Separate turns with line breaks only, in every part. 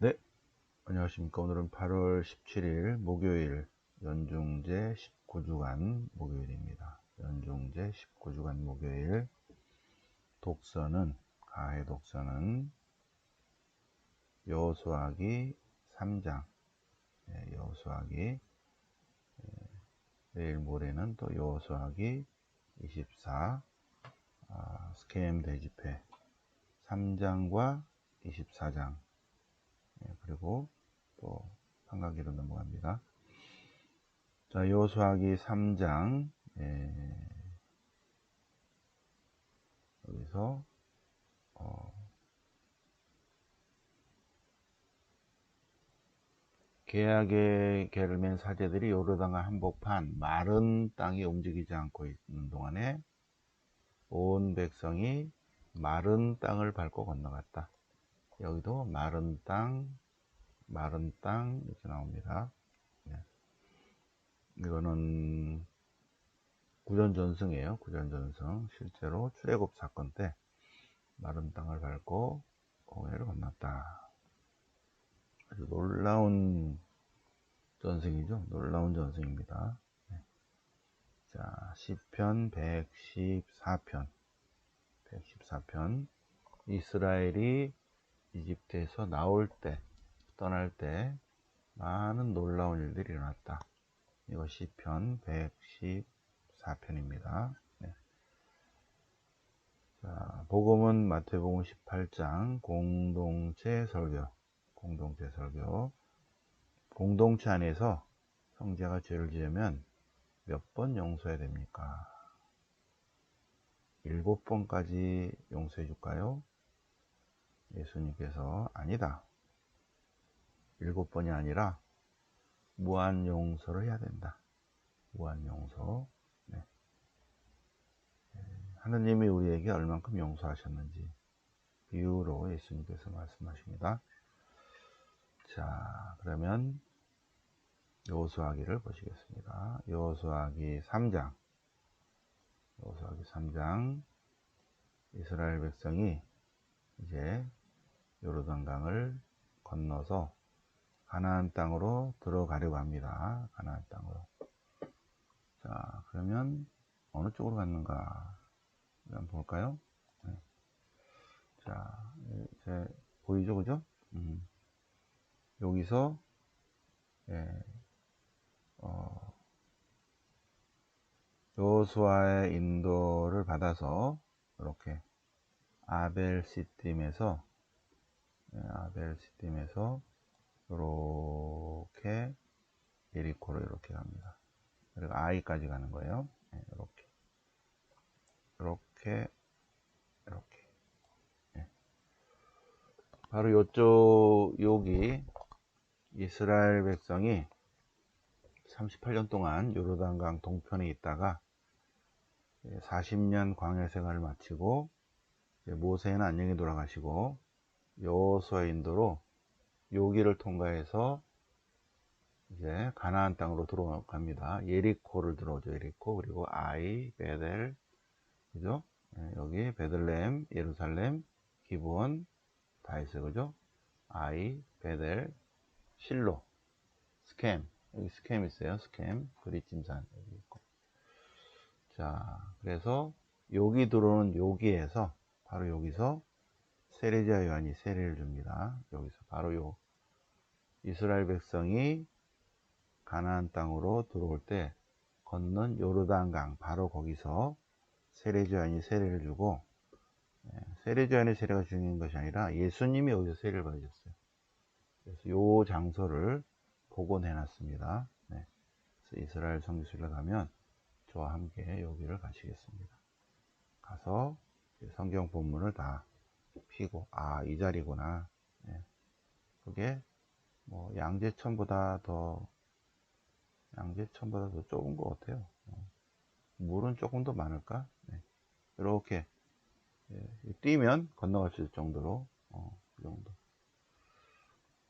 네, 안녕하십니까. 오늘은 8월 17일 목요일 연중제 19주간 목요일입니다. 연중제 19주간 목요일 독서는 가해 독서는 여호수아기 3장 네, 여호수아기 네, 내일 모레는 또 여호수아기 24 아, 스케임 대집회 3장과 24장 예, 그리고 또 한가기로 넘어갑니다. 자, 여호수아기 3장 예, 여기서 어, 계약의 개를 맨 사제들이 요르단강 한복판 마른 땅이 움직이지 않고 있는 동안에 온 백성이 마른 땅을 밟고 건너갔다. 여기도 마른 땅, 마른 땅 이렇게 나옵니다. 네. 이거는 구전전승이에요. 구전전승. 실제로 출애굽 사건 때 마른 땅을 밟고 홍해를 건넜다. 아주 놀라운 전승이죠. 놀라운 전승입니다. 네. 자, 시편 114편. 114편. 이스라엘이 이집트에서 나올 때, 떠날 때 많은 놀라운 일들이 일어났다. 이것이 편 114편입니다. 네. 자, 복음은 마태복음 18장 공동체 설교, 공동체 설교. 공동체 안에서 형제가 죄를 지으면 몇 번 용서해야 됩니까? 일곱 번까지 용서해 줄까요? 예수님께서 아니다. 일곱 번이 아니라 무한 용서를 해야 된다. 무한 용서. 네. 네. 하느님이 우리에게 얼만큼 용서하셨는지 비유로 예수님께서 말씀하십니다. 자, 그러면 여호수아기를 보시겠습니다. 여호수아기 3장. 여호수아기 3장. 이스라엘 백성이 이제 요르단강을 건너서 가나안 땅으로 들어가려고 합니다. 가나안 땅으로. 자, 그러면 어느 쪽으로 갔는가? 한번 볼까요? 네. 자, 이제 보이죠, 그죠? 음. 여기서 예, 어, 요수아의 인도를 받아서 이렇게 아벨 시팀에서 네, 아벨 시팀에서 이렇게 예리코로 이렇게 갑니다. 그리고 아이까지 가는 거예요. 네, 이렇게 이렇게 이렇게 네. 바로 요쪽 여기 이스라엘 백성이 38년 동안 요르단강 동편에 있다가 40년 광야 생활을 마치고 모세는 안녕히 돌아가시고 여호수아 인도로 요기를 통과해서 이제 가나안 땅으로 들어갑니다. 예리코를 들어오죠. 예리코 그리고 아이, 베델, 그죠? 네, 여기 베들레헴, 예루살렘, 기브온 다 있어요. 그죠? 아이, 베델, 실로, 스캠 여기 스캠 있어요. 스캠 그리찜산 여기 있고. 자, 그래서 여기 들어오는 여기에서 바로 여기서 세례자 요한이 세례를 줍니다. 여기서 바로 요 이스라엘 백성이 가나안 땅으로 들어올 때 건넌 요르단강 바로 거기서 세례자 요한이 세례를 주고 예, 세례자 요한의 세례가 중요한 것이 아니라 예수님이 여기서 세례를 받으셨어요. 그래서 요 장소를 복원해 놨습니다. 네. 이스라엘 성지순례 가면 저와 함께 여기를 가시겠습니다. 가서 성경 본문을 다 피고 아 이 자리구나 네. 그게 뭐 양재천보다 더 양재천보다 더 좁은 것 같아요 어. 물은 조금 더 많을까 네. 이렇게 예, 뛰면 건너갈 수 있을 정도로 어, 그 정도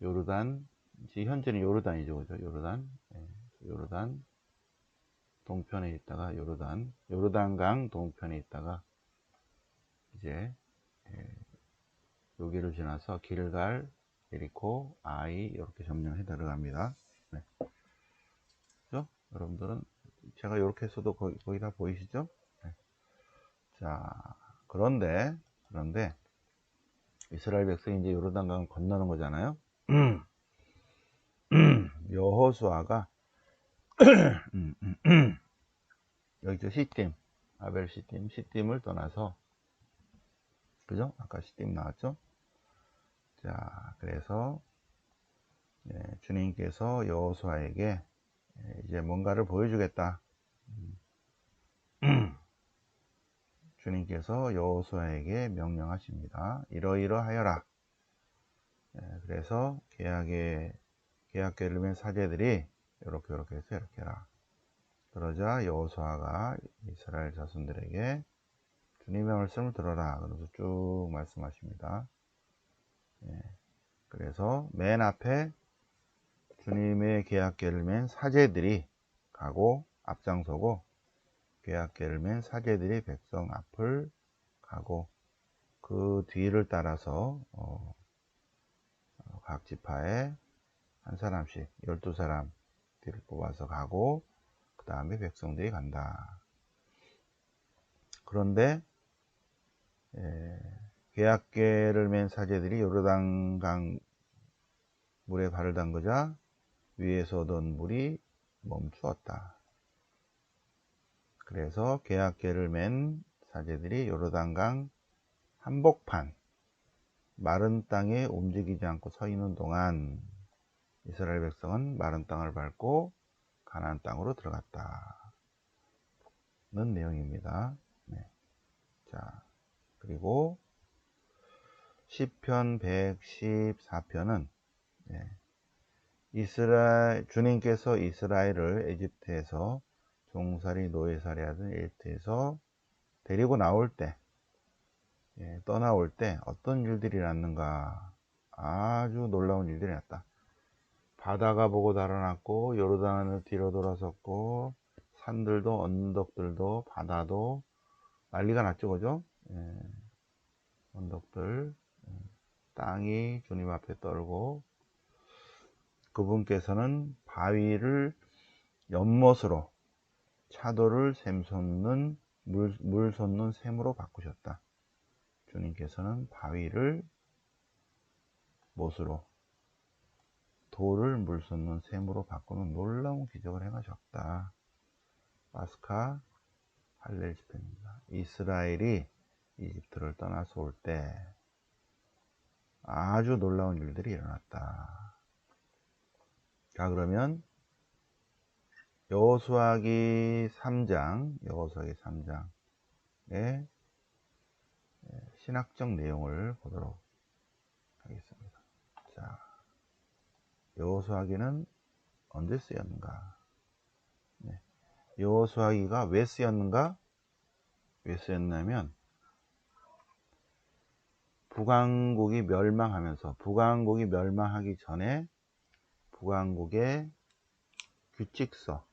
요르단 현재는 요르단이죠 그죠 요르단 예, 요르단 동편에 있다가 요르단 요르단강 동편에 있다가 이제 예, 여기를 지나서 길갈 에리코, 아이 이렇게 점령해 들어갑니다. 네. 그죠? 여러분들은 제가 이렇게 했어도 거의, 거의 다 보이시죠? 네. 자, 그런데 그런데 이스라엘 백성이 이제 요르단강을 건너는 거잖아요. 여호수아가 여기 저 시팀 아벨 시팀 시팀을 떠나서 그죠? 아까 시팀 나왔죠? 자, 그래서 예, 주님께서 여호수아에게 예, 이제 뭔가를 보여주겠다. 주님께서 여호수아에게 명령하십니다. 이러이러하여라. 예, 그래서 계약의 계약계를 맨 사제들이 이렇게 이렇게 해서 이렇게 해라. 그러자 여호수아가 이스라엘 자손들에게 주님의 말씀을 들어라. 그래서 쭉 말씀하십니다. 예, 그래서 맨 앞에 주님의 계약계를 맨 사제들이 가고 앞장서고 계약계를 맨 사제들이 백성 앞을 가고 그 뒤를 따라서 어, 어각 지파에 한 사람씩 12사람 뒤를 뽑아서 가고 그 다음에 백성들이 간다. 그런데 예, 계약계를 맨 사제들이 요르단강 물에 발을 담그자 위에서 오던 물이 멈추었다. 그래서 계약계를 맨 사제들이 요르단강 한복판 마른 땅에 움직이지 않고 서 있는 동안 이스라엘 백성은 마른 땅을 밟고 가나안 땅으로 들어갔다 는 내용입니다. 네. 자, 그리고 시편 114편은 네. 이스라엘 주님께서 이스라엘을 에집트에서 종살이 노예살이 하던 에집트에서 데리고 나올 때 예, 떠나올 때 어떤 일들이 났는가 아주 놀라운 일들이 났다. 바다가 보고 달아났고 요르단을 뒤로 돌아섰고 산들도 언덕들도 바다도 난리가 났죠 그죠 예. 언덕들 예. 땅이 주님 앞에 떨고 그분께서는 바위를 연못으로 차도를 샘솟는 물, 물 솟는 샘으로 바꾸셨다 주님께서는 바위를 못으로 돌을 물 쏟는 샘으로 바꾸는 놀라운 기적을 행하셨다. 파스카 할렐 집회입니다. 이스라엘이 이집트를 떠나서 올 때 아주 놀라운 일들이 일어났다. 자 그러면 여호수아기 3장 여호수아기 3장의 신학적 내용을 보도록 하겠습니다. 자 여호수아기는 언제 쓰였는가? 네. 여호수아기가 왜 쓰였는가? 왜 쓰였냐면 북왕국이 멸망하면서 북왕국이 멸망하기 전에 북왕국의 규칙서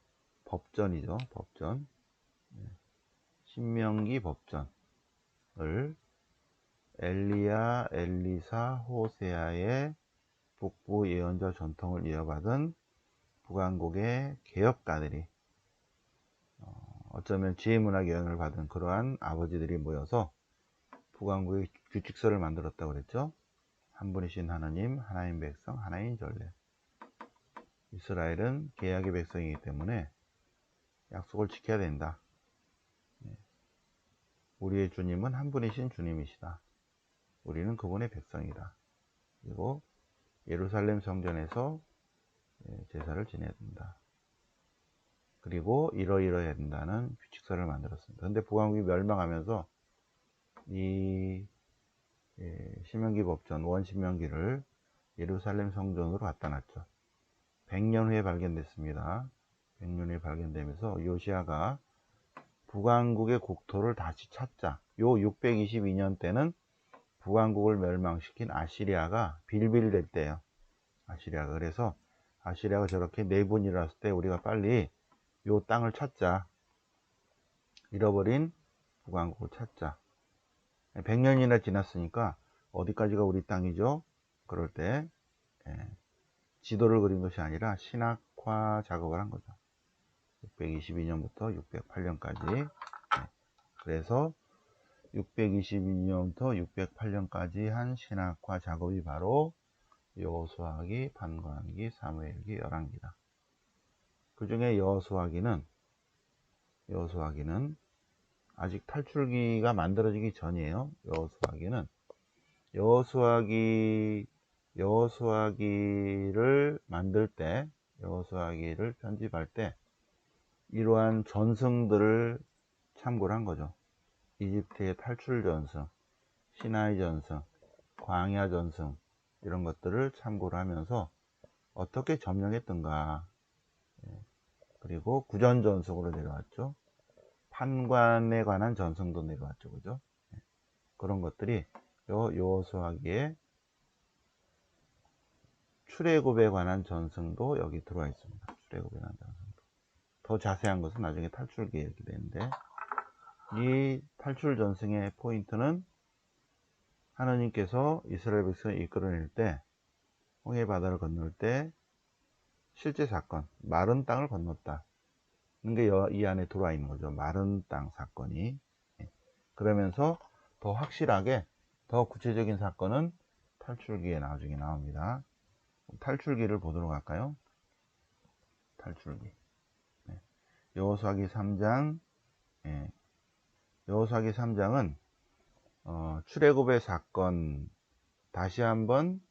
법전이죠 법전 네. 신명기 법전을 엘리야, 엘리사, 호세아의 북부 예언자 전통을 이어받은 북한국의 개혁가들이 어, 어쩌면 지혜문학 예언을 받은 그러한 아버지들이 모여서 북한국의 규칙서를 만들었다고 그랬죠. 한 분이신 하나님, 하나님 백성, 하나님 전례. 이스라엘은 계약의 백성이기 때문에 약속을 지켜야 된다. 네. 우리의 주님은 한 분이신 주님이시다. 우리는 그분의 백성이다. 그리고 예루살렘 성전에서 예, 제사를 지내야 된다. 그리고 이러이러해야 된다는 규칙서를 만들었습니다. 근데 북왕국이 멸망하면서 이 예, 신명기 법전 원신명기를 예루살렘 성전으로 갖다 놨죠. 100년 후에 발견됐습니다. 100년 후에 발견되면서 요시아가 북왕국의 국토를 다시 찾자. 요 622년 때는 북왕국을 멸망시킨 아시리아가 빌빌댈 때예요. 아시리아가 그래서 아시리아가 저렇게 네분 일어났을 때 우리가 빨리 요 땅을 찾자. 잃어버린 북왕국을 찾자. 100년이나 지났으니까 어디까지가 우리 땅이죠? 그럴 때 예, 지도를 그린 것이 아니라 신학화 작업을 한 거죠. 622년부터 608년까지. 그래서 622년부터 608년까지 한 신학화 작업이 바로 여호수아기, 판관기, 사무엘기, 열왕기다. 그 중에 여호수아기는 여호수아기는 아직 탈출기가 만들어지기 전이에요. 여호수아기는 여호수아기 여호수아기를 만들 때 여호수아기를 편집할 때 이러한 전승들을 참고를 한 거죠. 이집트의 탈출 전승, 시나이 전승, 광야 전승 이런 것들을 참고를 하면서 어떻게 점령했던가 예, 그리고 구전 전승으로 내려왔죠. 판관에 관한 전승도 내려왔죠. 그죠? 예, 그런 것들이 요 요호수아기에 출애굽에 관한 전승도 여기 들어와 있습니다. 출애굽에 관한 전승도. 더 자세한 것은 나중에 탈출기에 이렇게 되는데 이 탈출 전승의 포인트는 하나님께서 이스라엘 백성을 이끌어낼 때 홍해 바다를 건널 때 실제 사건 마른 땅을 건넜다. 게 이 안에 들어와 있는 거죠. 마른 땅 사건이. 예. 그러면서 더 확실하게 더 구체적인 사건은 탈출기에 나중에 나옵니다. 탈출기를 보도록 할까요? 탈출기. 네. 여호수아기 3장 예. 여호수아기 3장은 어, 출애굽의 사건 다시 한번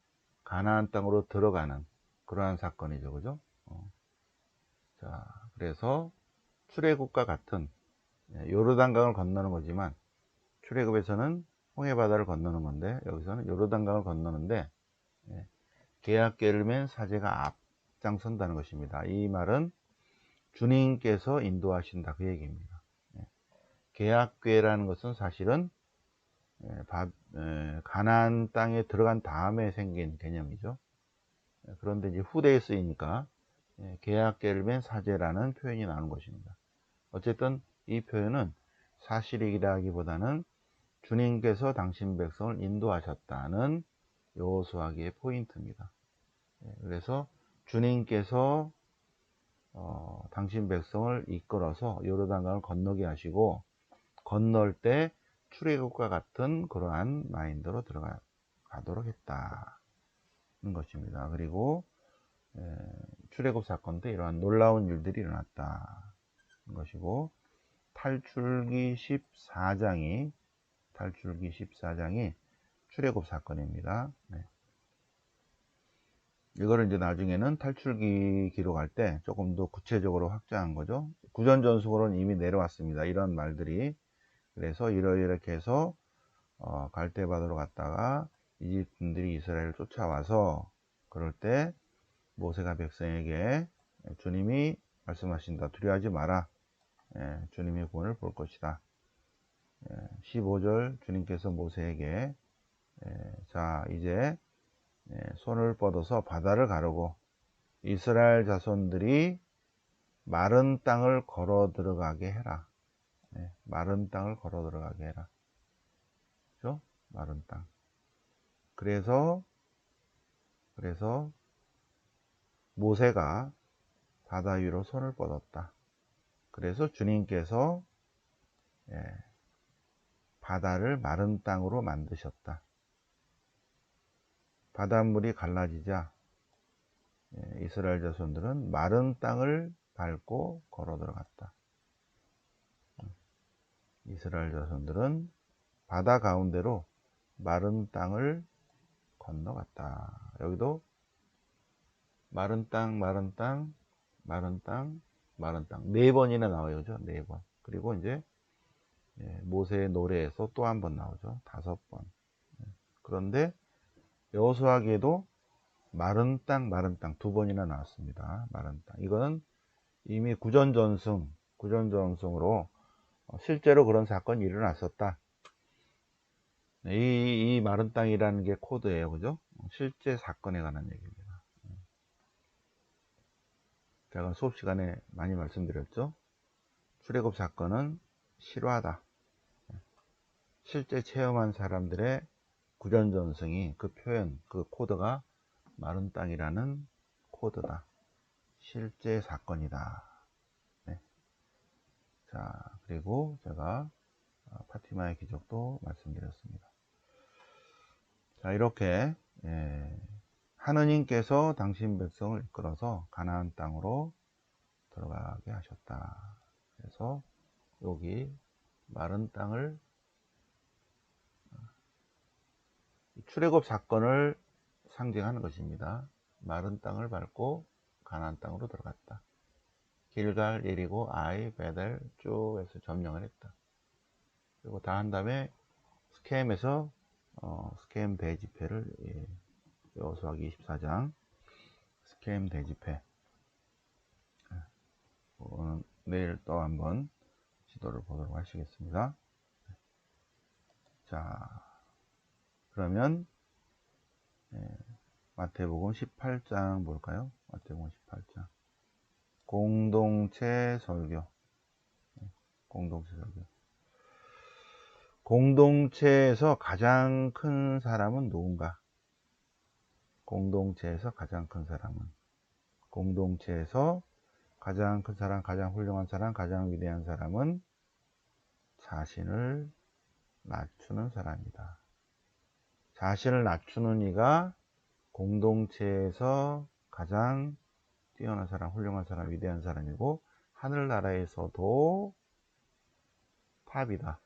가나안 땅으로 들어가는 그러한 사건이죠, 그죠? 어. 자, 그래서 출애굽과 같은 예, 요르단강을 건너는 거지만 출애굽에서는 홍해 바다를 건너는 건데 여기서는 요르단강을 건너는데 예, 계약계를 맨 사제가 앞장선다는 것입니다. 이 말은 주님께서 인도하신다 그 얘기입니다. 예, 계약궤라는 것은 사실은 예, 가나안 땅에 들어간 다음에 생긴 개념이죠. 그런데 이제 후대에 쓰이니까 계약계를 맨 사제라는 표현이 나오는 것입니다. 어쨌든 이 표현은 사실이라기보다는 주님께서 당신 백성을 인도하셨다는 요수하기의 포인트입니다. 예, 그래서 주님께서 어, 당신 백성을 이끌어서 요르단강을 건너게 하시고 건널 때 출애굽과 같은 그러한 마인드로 들어가도록 했다는 것입니다. 그리고 예, 출애굽 사건 때 이러한 놀라운 일들이 일어났다는 것이고 탈출기 14장이 탈출기 14장이 출애굽 사건입니다. 네. 이거를 이제 나중에는 탈출기 기록할 때 조금 더 구체적으로 확장한 거죠. 구전전승으로는 이미 내려왔습니다. 이런 말들이. 그래서 이렇게 해서 어, 갈대 바다로 갔다가 이집트들이 이스라엘을 쫓아와서 그럴 때 모세가 백성에게 주님이 말씀하신다. 두려워하지 마라. 예, 주님의 구원을 볼 것이다. 예, 15절 주님께서 모세에게 예, 자 이제 예, 손을 뻗어서 바다를 가르고 이스라엘 자손들이 마른 땅을 걸어 들어가게 해라. 네, 마른 땅을 걸어 들어가게 해라. 그죠? 마른 땅. 그래서 그래서 모세가 바다 위로 손을 뻗었다. 그래서 주님께서 예, 바다를 마른 땅으로 만드셨다. 바닷물이 갈라지자 예, 이스라엘 자손들은 마른 땅을 밟고 걸어 들어갔다. 이스라엘 자손들은 바다 가운데로 마른 땅을 건너갔다. 여기도 마른 땅, 마른 땅, 마른 땅, 마른 땅. 네 번이나 나와요. 그죠? 네 번. 그리고 이제 예, 모세의 노래에서 또 한 번 나오죠. 다섯 번. 예, 그런데 여호수아기에도 마른 땅, 마른 땅 두 번이나 나왔습니다. 마른 땅. 이거는 이미 구전전승, 구전전승으로 실제로 그런 사건이 일어났었다. 이, 이 마른 땅이라는 게 코드예요. 그죠? 실제 사건에 관한 얘기입니다. 제가 수업 시간에 많이 말씀드렸죠. 출애굽 사건은 실화다. 실제 체험한 사람들의 구전전승이 그 표현, 그 코드가 마른 땅이라는 코드다. 실제 사건이다. 네. 자, 그리고 제가 어, 파티마의 기적도 말씀드렸습니다. 자, 이렇게 예, 하느님께서 당신 백성을 이끌어서 가나안 땅으로 들어가게 하셨다. 그래서 여기 마른 땅을 출애굽 사건을 상징하는 것입니다. 마른 땅을 밟고 가나안 땅으로 들어갔다. 길갈, 예리고, 아이, 베델 쭉 해서 점령을 했다. 그리고 다 한 다음에 스캠에서 어, 스캠 대집회를 예, 여호수아기 24장 스캠 대집회 어, 내일 또 한번 지도를 보도록 하시겠습니다. 자, 그러면 예, 마태복음 18장 볼까요? 마태복음 18장 공동체 설교 예, 공동체 설교 공동체에서 가장 큰 사람은 누군가? 공동체에서 가장 큰 사람은 공동체에서 가장 큰 사람, 가장 훌륭한 사람, 가장 위대한 사람은 자신을 낮추는 사람이다. 자신을 낮추는 이가 공동체에서 가장 뛰어난 사람, 훌륭한 사람, 위대한 사람이고 하늘나라에서도 탑이다.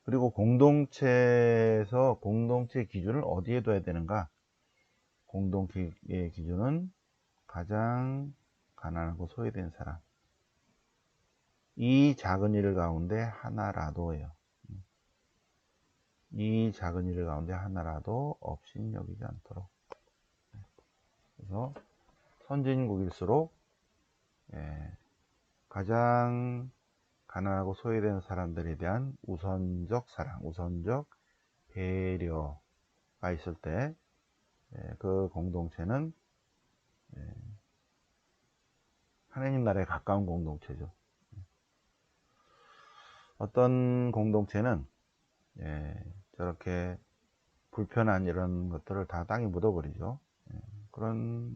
네. 그리고 공동체에서 공동체 기준을 어디에 둬야 되는가? 공동체의 기준은 가장 가난하고 소외된 사람. 이 작은 일 가운데 하나라도예요. 이 작은 일 가운데 하나라도 없인 여기지 않도록. 그래서 선진국일수록 예, 가장 가난하고 소외된 사람들에 대한 우선적 사랑, 우선적 배려가 있을 때그 예, 공동체는 예, 하나님 나라에 가까운 공동체죠. 어떤 공동체는 예, 저렇게 불편한 이런 것들을 다 땅에 묻어버리죠. 예, 그런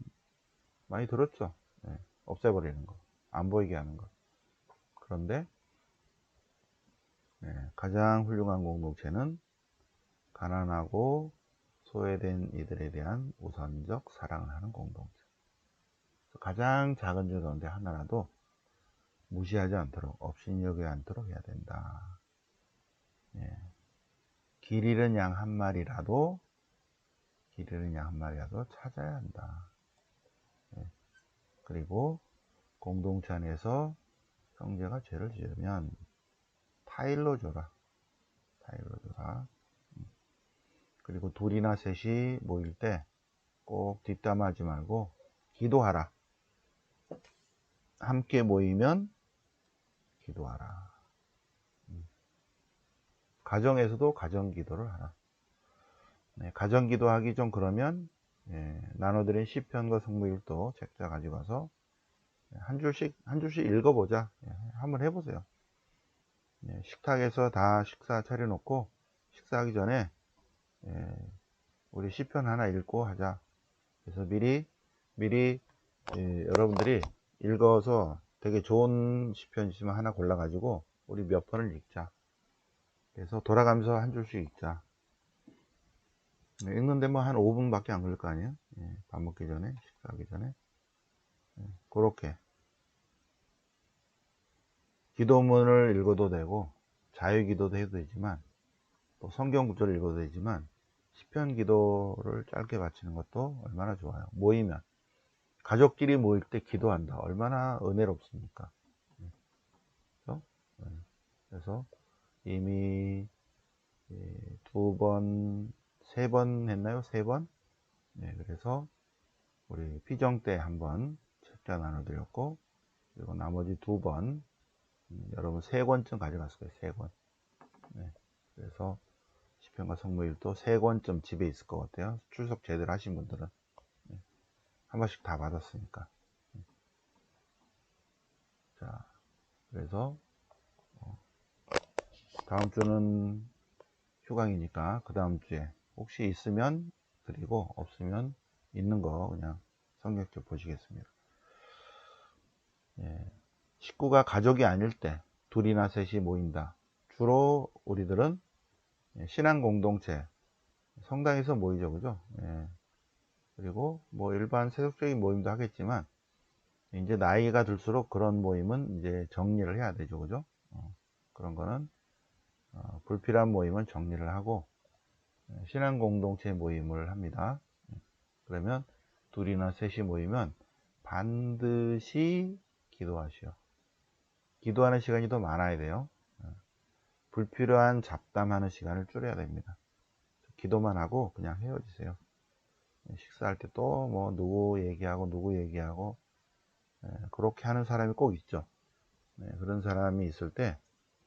많이 들었죠. 예, 없애버리는 거, 안 보이게 하는 거. 그런데 예, 가장 훌륭한 공동체는 가난하고 소외된 이들에 대한 우선적 사랑을 하는 공동체. 가장 작은 줄 가운데 하나라도 무시하지 않도록 업신여기지 않도록 해야 된다. 예. 길 잃은 양 한 마리라도 길 잃은 양 한 마리라도 찾아야 한다. 예. 그리고 공동체 안에서 형제가 죄를 지으면 타일로 줘라. 타일로 줘라. 음. 그리고 둘이나 셋이 모일 때 꼭 뒷담하지 말고 기도하라. 함께 모이면 기도하라. 음. 가정에서도 가정 기도를 하라. 네, 가정 기도하기 좀 그러면 예, 나눠드린 시편과 성무일도 책자 가지고 와서 한 줄씩 한 줄씩 읽어보자. 예, 한번 해보세요. 예, 식탁에서 다 식사 차려놓고 식사하기 전에 예, 우리 시편 하나 읽고 하자. 그래서 미리 미리 예, 여러분들이 읽어서 되게 좋은 시편 있으면 하나 골라가지고 우리 몇 번을 읽자. 그래서 돌아가면서 한 줄씩 읽자. 네, 읽는데 뭐 한 5분밖에 안 걸릴 거 아니에요? 예, 밥 먹기 전에, 식사하기 전에. 예, 그렇게. 기도문을 읽어도 되고, 자유기도도 해도 되지만, 또 성경 구절을 읽어도 되지만, 시편 기도를 짧게 바치는 것도 얼마나 좋아요. 모이면. 가족끼리 모일 때 기도한다. 얼마나 은혜롭습니까? 그래서, 네. 이미 예, 두 번, 세 번 했나요? 세 번? 네, 그래서 우리 피정 때 한 번 책자 나눠드렸고, 그리고 나머지 두 번, 음, 여러분 세 권쯤 가져갔을 거예요. 세 권. 네, 그래서 시편과 성모일도 세 권쯤 집에 있을 것 같아요. 출석 제대로 하신 분들은. 한 번씩 다 받았으니까. 자, 그래서 어, 다음 주는 휴강이니까 그 다음 주에 혹시 있으면 드리고 없으면 있는 거 그냥 성경적 보시겠습니다. 예, 식구가 가족이 아닐 때 둘이나 셋이 모인다. 주로 우리들은 예, 신앙 공동체 성당에서 모이죠, 그죠? 예. 그리고 뭐 일반 세속적인 모임도 하겠지만 이제 나이가 들수록 그런 모임은 이제 정리를 해야 되죠, 그죠? 어, 그런 거는 어, 불필요한 모임은 정리를 하고 예, 신앙 공동체 모임을 합니다. 예. 그러면 둘이나 셋이 모이면 반드시 기도하시오. 기도하는 시간이 더 많아야 돼요. 예. 불필요한 잡담하는 시간을 줄여야 됩니다. 기도만 하고 그냥 헤어지세요. 식사할 때 또 뭐 누구 얘기하고 누구 얘기하고 그렇게 하는 사람이 꼭 있죠. 그런 사람이 있을 때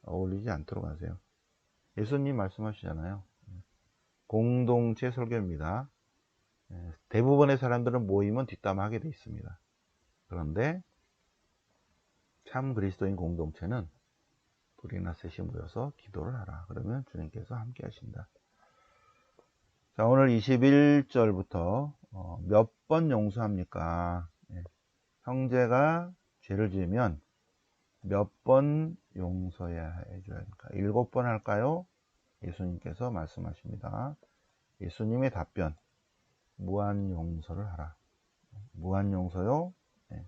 어울리지 않도록 하세요. 예수님 말씀하시잖아요. 공동체 설교입니다. 대부분의 사람들은 모이면 뒷담화하게 돼 있습니다. 그런데 참 그리스도인 공동체는 둘이나 셋이 모여서 기도를 하라. 그러면 주님께서 함께 하신다. 자, 오늘 21절부터 어, 몇번 용서합니까? 예. 형제가 죄를 지으면 몇 번 용서해야 해줘야 합니까? 일곱 번 할까요? 예수님께서 말씀하십니다. 예수님의 답변, 무한 용서를 하라. 무한 용서요? 예.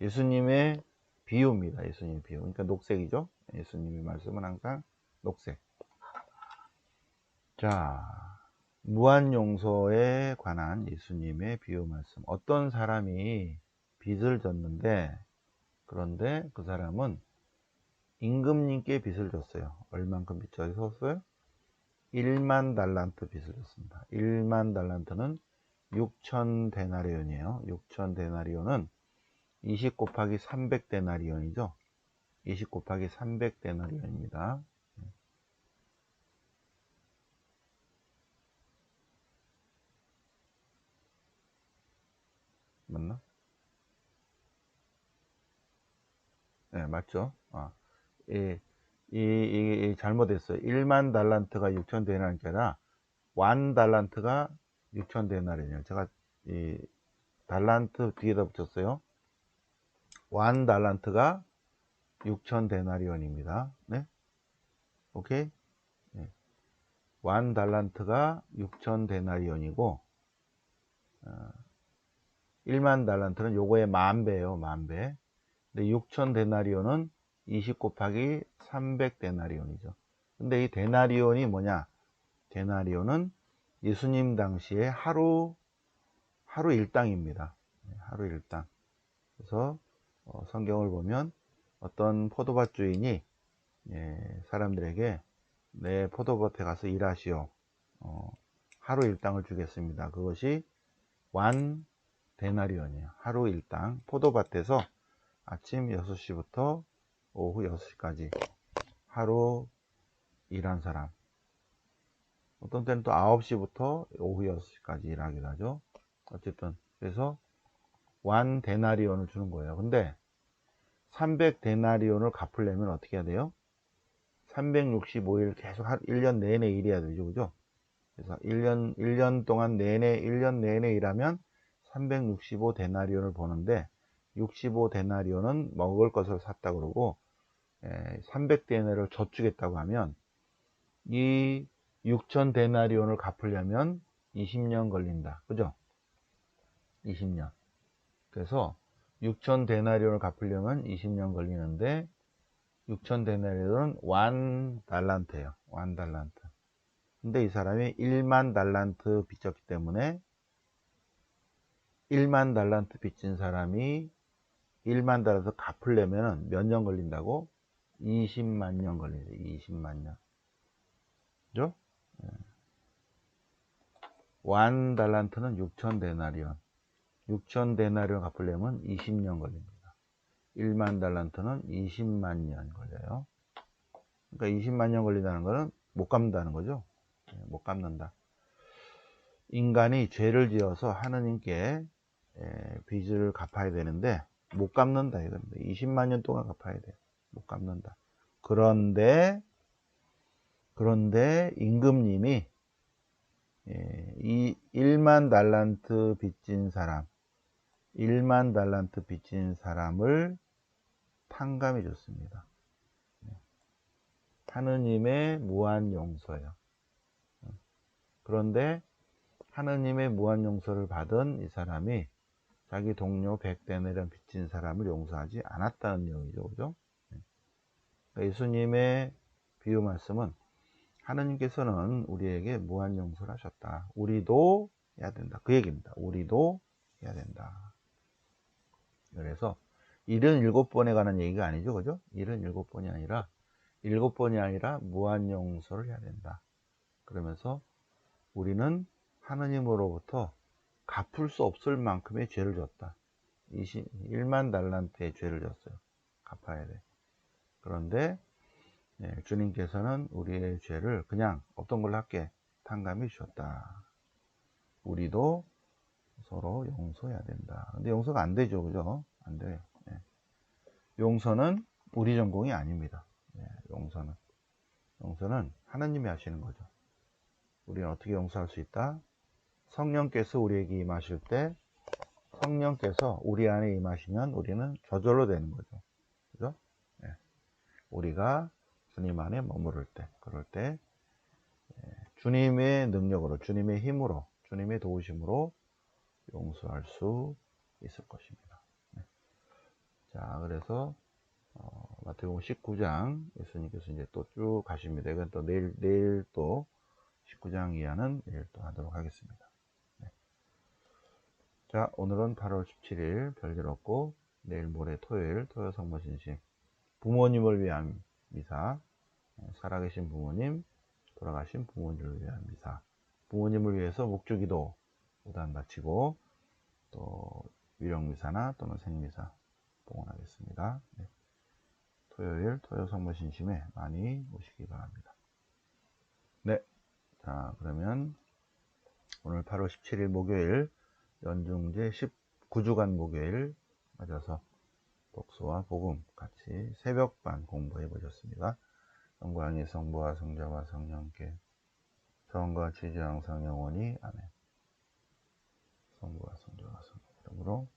예수님의 비유입니다. 예수님의 비유. 그러니까 녹색이죠? 예수님의 말씀은 항상 녹색. 자, 무한 용서에 관한 예수님의 비유 말씀. 어떤 사람이 빚을 졌는데, 그런데 그 사람은 임금님께 빚을 졌어요. 얼만큼 빚 졌어요? 1만 달란트 빚을 졌습니다. 1만 달란트는 6천 데나리온이에요. 6천 데나리온은 20 곱하기 300 데나리온이죠. 20 곱하기 300 데나리온입니다. 맞나? 네, 맞죠? 아, 이, 이, 이, 이 잘못했어요. 1만 달란트가 6천 데나리가 아니라 완 달란트가 6천 데나리네요. 제가 이 달란트 뒤에다 붙였어요. 완 달란트가 6천 데나리온입니다. 네? 오케이? 네. 완 달란트가 6천 데나리온이고 어, 1만 달란트는 요거의 만 배예요, 만 배. 근데 6천 데나리온은 20 곱하기 300 데나리온이죠. 근데 이 데나리온이 뭐냐? 데나리온은 예수님 당시에 하루 하루 일당입니다. 네, 하루 일당. 그래서 어, 성경을 보면 어떤 포도밭 주인이 예, 사람들에게 내 포도밭에 가서 일하시오. 어, 하루 일당을 주겠습니다. 그것이 완 데나리온이에요. 하루 일당 포도밭에서 아침 6시부터 오후 6시까지 하루 일한 사람 어떤 때는 또 9시부터 오후 6시까지 일하기도 하죠. 어쨌든 그래서 완 데나리온을 주는 거예요. 근데 300 데나리온을 갚으려면 어떻게 해야 돼요? 365일 계속 1년 내내 일해야 되죠. 그죠? 그래서 1년 1년 동안 내내 1년 내내 일하면 365 데나리온을 보는데 65 데나리온은 먹을 것을 샀다 그러고 300 데나리온을 저축했다고 하면 이 6천 데나리온을 갚으려면 20년 걸린다. 그죠? 20년. 그래서 6천 데나리온을 갚으려면 20년 걸리는데 6천 데나리온은 완 달란트예요. 완 달란트. 근데 이 사람이 1만 달란트 빚졌기 때문에 1만 달란트 빚진 사람이 1만 달란트 갚으려면 몇 년 걸린다고? 20만 년 걸린다. 20만 년. 그죠? 예. 완 달란트는 6천 데나리온. 6천 데나리온 갚으려면 20년 걸립니다. 1만 달란트는 20만 년 걸려요. 그러니까 20만 년 걸린다는 것은 못 갚는다는 거죠. 예, 못 갚는다. 인간이 죄를 지어서 하느님께 예, 빚을 갚아야 되는데 못 갚는다 이겁니다. 20만 년 동안 갚아야 돼. 못 갚는다. 그런데 그런데 임금님이 예, 이 1만 달란트 빚진 사람 1만 달란트 빚진 사람을 탕감해 줬습니다. 네. 하느님의 무한 용서예요. 그런데 하느님의 무한 용서를 받은 이 사람이 자기 동료 백대내련 빚진 사람을 용서하지 않았다는 내용이죠. 그죠? 네. 그러니까 예수님의 비유 말씀은 하느님께서는 우리에게 무한 용서를 하셨다. 우리도 해야 된다. 그 얘기입니다. 우리도 해야 된다. 그래서 일은 일곱 번에 관한 얘기가 아니죠. 그죠? 일은 일곱 번이 아니라 일곱 번이 아니라 무한 용서를 해야 된다. 그러면서 우리는 하느님으로부터 갚을 수 없을 만큼의 죄를 졌다. 1만 달란트의 죄를 졌어요. 갚아야 돼. 그런데 네, 주님께서는 우리의 죄를 그냥 없던 걸로 할게 탕감해 주셨다. 우리도 서로 용서해야 된다. 근데 용서가 안 되죠. 그죠? 안 돼요. 네. 용서는 우리 전공이 아닙니다. 네, 용서는. 용서는 하나님이 하시는 거죠. 우리는 어떻게 용서할 수 있다? 성령께서 우리에게 임하실 때 성령께서 우리 안에 임하시면 우리는 저절로 되는 거죠. 그죠? 네. 우리가 주님 안에 머무를 때, 그럴 때 예, 주님의 능력으로, 주님의 힘으로, 주님의 도우심으로 용서할 수 있을 것입니다. 네. 자, 그래서 어, 마태복음 19장 예수님께서 이제 또 쭉 가십니다. 이건 또 내일 내일 또 19장 이하는 내일 또 하도록 하겠습니다. 네. 자, 오늘은 8월 17일 별일 없고 내일 모레 토요일 토요 성모 신심 부모님을 위한 미사 네, 살아계신 부모님 돌아가신 부모님을 위한 미사 부모님을 위해서 목주기도 우단 마치고 또 위령미사나 또는 생미사 봉헌하겠습니다. 네. 토요일 토요 성모신심에 많이 오시기 바랍니다. 네, 자 그러면 오늘 8월 17일 목요일 연중제 19주간 목요일 맞아서 독서와 복음 같이 새벽반 공부해 보셨습니다. 영광의 성부와 성자와 성령께 성과 지지 항상 영원히 아멘. 성부와 성자와 성령 이름으로